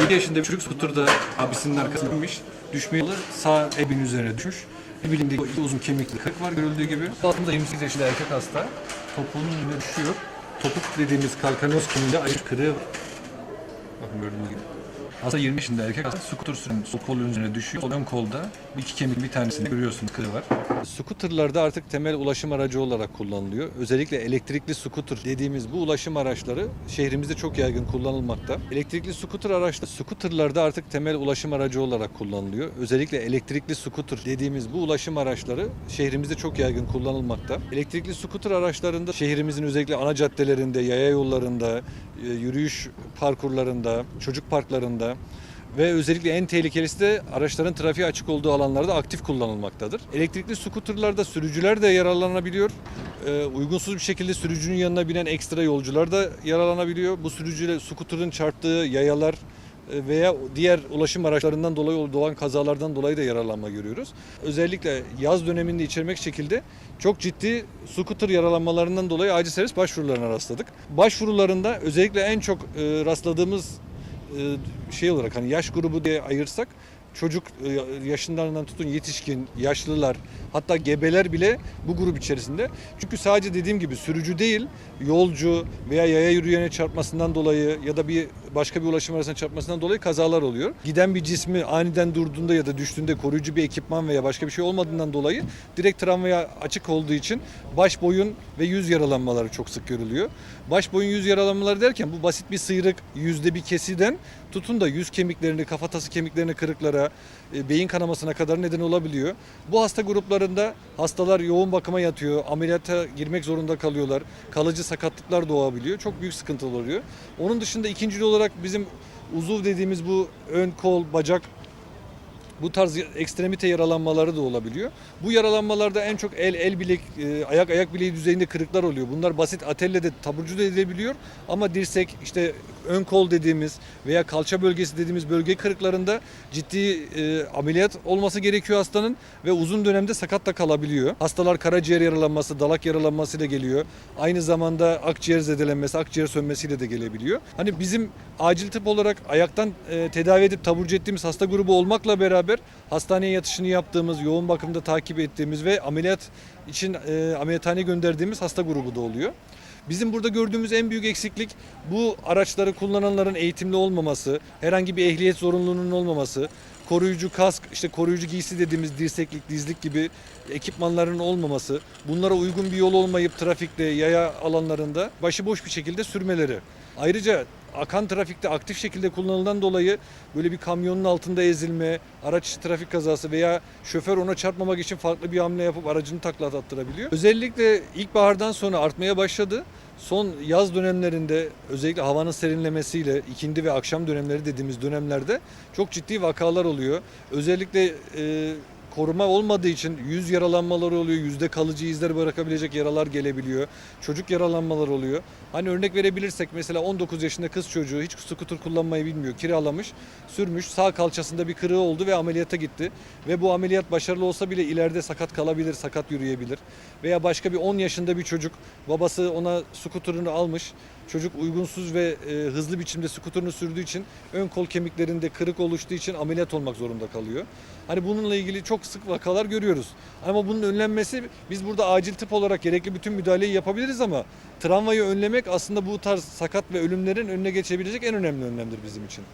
Bu 2 yaşında bir çocuk skuturda abisinin arkasına binmiş. Düşmeye yolu sağ ebin üzerine düşmüş. Bir bilimde uzun kemikli kırık var görüldüğü gibi. Altında 28 yaşında erkek hasta. Topuğunun üzerine düşüyor. Topuk dediğimiz kalkanoz kemiğinde ayrı kırığı var. Bakın gördüğünüz gibi. Hasta 20 yaşında erkek hasta skuter süren sol kolun üzerine düşüyor. Sol ön kolda iki kemik bir tanesini görüyorsunuz kırığı var. Skuterlarda artık temel ulaşım aracı olarak kullanılıyor. Özellikle elektrikli skuter dediğimiz bu ulaşım araçları şehrimizde çok yaygın kullanılmakta. Elektrikli skuter araçları skuterlarda artık temel ulaşım aracı olarak kullanılıyor. Özellikle elektrikli skuter dediğimiz bu ulaşım araçları şehrimizde çok yaygın kullanılmakta. Elektrikli skuter araçlarında şehrimizin özellikle ana caddelerinde, yaya yollarında, yürüyüş parkurlarında, çocuk parklarında ve özellikle en tehlikelisi de araçların trafiğe açık olduğu alanlarda aktif kullanılmaktadır. Elektrikli skuterlarda sürücüler de yararlanabiliyor. Ee, uygunsuz bir şekilde sürücünün yanına binen ekstra yolcular da yararlanabiliyor. Bu sürücüyle skuterın çarptığı yayalar e, veya diğer ulaşım araçlarından dolayı doğan kazalardan dolayı da yararlanma görüyoruz. Özellikle yaz döneminde içermek şekilde çok ciddi scooter yaralanmalarından dolayı acil servis başvurularına rastladık. Başvurularında özellikle en çok e, rastladığımız e, şey olarak hani yaş grubu diye ayırsak çocuk e, yaşından tutun yetişkin, yaşlılar hatta gebeler bile bu grup içerisinde. Çünkü sadece dediğim gibi sürücü değil yolcu veya yaya yürüyene çarpmasından dolayı ya da bir başka bir ulaşım aracına çarpmasından dolayı kazalar oluyor. Giden bir cismi aniden durduğunda ya da düştüğünde koruyucu bir ekipman veya başka bir şey olmadığından dolayı direkt travmaya açık olduğu için baş boyun ve yüz yaralanmaları çok sık görülüyor. Baş boyun yüz yaralanmaları derken bu basit bir sıyrık yüzde bir kesiden tutun da yüz kemiklerini, kafatası kemiklerini kırıklara, e, beyin kanamasına kadar neden olabiliyor. Bu hasta gruplarında hastalar yoğun bakıma yatıyor, ameliyata girmek zorunda kalıyorlar. Kalıcı sakatlıklar doğabiliyor. Çok büyük sıkıntılar oluyor. Onun dışında ikincil olarak bizim uzuv dediğimiz bu ön kol, bacak bu tarz ekstremite yaralanmaları da olabiliyor. Bu yaralanmalarda en çok el, el bilek, e, ayak ayak bileği düzeyinde kırıklar oluyor. Bunlar basit atelle de taburcu da edilebiliyor ama dirsek işte ön kol dediğimiz veya kalça bölgesi dediğimiz bölge kırıklarında ciddi e, ameliyat olması gerekiyor hastanın ve uzun dönemde sakat da kalabiliyor. Hastalar karaciğer yaralanması, dalak yaralanması da geliyor. Aynı zamanda akciğer zedelenmesi, akciğer sönmesiyle de gelebiliyor. Hani bizim acil tıp olarak ayaktan e, tedavi edip taburcu ettiğimiz hasta grubu olmakla beraber hastaneye yatışını yaptığımız, yoğun bakımda takip ettiğimiz ve ameliyat için e, ameliyathaneye gönderdiğimiz hasta grubu da oluyor. Bizim burada gördüğümüz en büyük eksiklik bu araçları kullananların eğitimli olmaması, herhangi bir ehliyet zorunluluğunun olmaması, koruyucu kask, işte koruyucu giysi dediğimiz dirseklik, dizlik gibi ekipmanların olmaması, bunlara uygun bir yol olmayıp trafikte, yaya alanlarında başıboş bir şekilde sürmeleri. Ayrıca akan trafikte aktif şekilde kullanılan dolayı böyle bir kamyonun altında ezilme, araç trafik kazası veya şoför ona çarpmamak için farklı bir hamle yapıp aracını takla attırabiliyor. Özellikle ilkbahardan sonra artmaya başladı. Son yaz dönemlerinde özellikle havanın serinlemesiyle ikindi ve akşam dönemleri dediğimiz dönemlerde çok ciddi vakalar oluyor. Özellikle e, koruma olmadığı için yüz yaralanmaları oluyor, yüzde kalıcı izler bırakabilecek yaralar gelebiliyor. Çocuk yaralanmaları oluyor. Hani örnek verebilirsek mesela 19 yaşında kız çocuğu hiç skuter kullanmayı bilmiyor, kiralamış, sürmüş, sağ kalçasında bir kırığı oldu ve ameliyata gitti. Ve bu ameliyat başarılı olsa bile ileride sakat kalabilir, sakat yürüyebilir. Veya başka bir 10 yaşında bir çocuk, babası ona skuterını almış, Çocuk uygunsuz ve e, hızlı biçimde skuterını sürdüğü için ön kol kemiklerinde kırık oluştuğu için ameliyat olmak zorunda kalıyor. Hani bununla ilgili çok çok sık vakalar görüyoruz. Ama bunun önlenmesi biz burada acil tıp olarak gerekli bütün müdahaleyi yapabiliriz ama travmayı önlemek aslında bu tarz sakat ve ölümlerin önüne geçebilecek en önemli önlemdir bizim için.